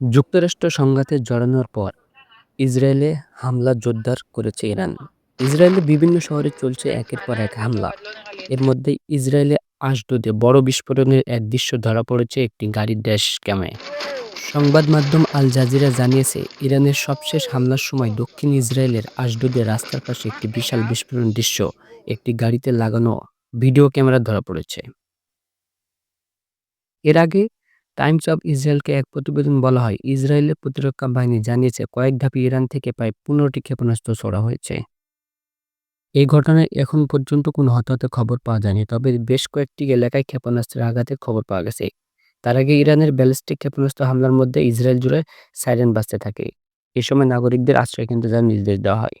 যুক্তরাষ্ট্র সংঘাতে জড়ানোর পর ইসরায়েলে হামলা জোরদার করেছে ইরান। ইসরায়েলের বিভিন্ন শহরে চলছে একের পর এক হামলা। এর মধ্যে ইসরায়েলে আশদোদে বড় বিস্ফোরণের এক দৃশ্য ধরা পড়েছে একটি গাড়ির ড্যাশ ক্যামে। সংবাদ মাধ্যম আল জাজিরা জানিয়েছে, ইরানের সবশেষ হামলার সময় দক্ষিণ ইসরায়েলের আশদোদে রাস্তার পাশে একটি বিশাল বিস্ফোরণ দৃশ্য, একটি গাড়িতে লাগানো ভিডিও ক্যামেরা ধরা পড়েছে। এর আগে টাইমস অব ইসরায়েলকে এক প্রতিবেদন বলা হয়। ইসরায়েলের প্রতিরক্ষা বাহিনী জানিয়েছে, কয়েক ধাপে ইরান থেকে প্রায় পনেরোটি ক্ষেপণাস্ত্র ছোড়া হয়েছে। এই ঘটনায় এখন পর্যন্ত কোনো হতাহতের খবর পাওয়া যায়নি, তবে বেশ কয়েকটি এলাকায় ক্ষেপণাস্ত্রের আঘাতের খবর পাওয়া গেছে। তার আগে ইরানের ব্যালিস্টিক ক্ষেপণাস্ত্র হামলার মধ্যে ইসরায়েল জুড়ে সাইরেন বাজতে থাকে। এ সময় নাগরিকদের আশ্রয় কেন্দ্রে যাওয়ার নির্দেশ দেওয়া হয়।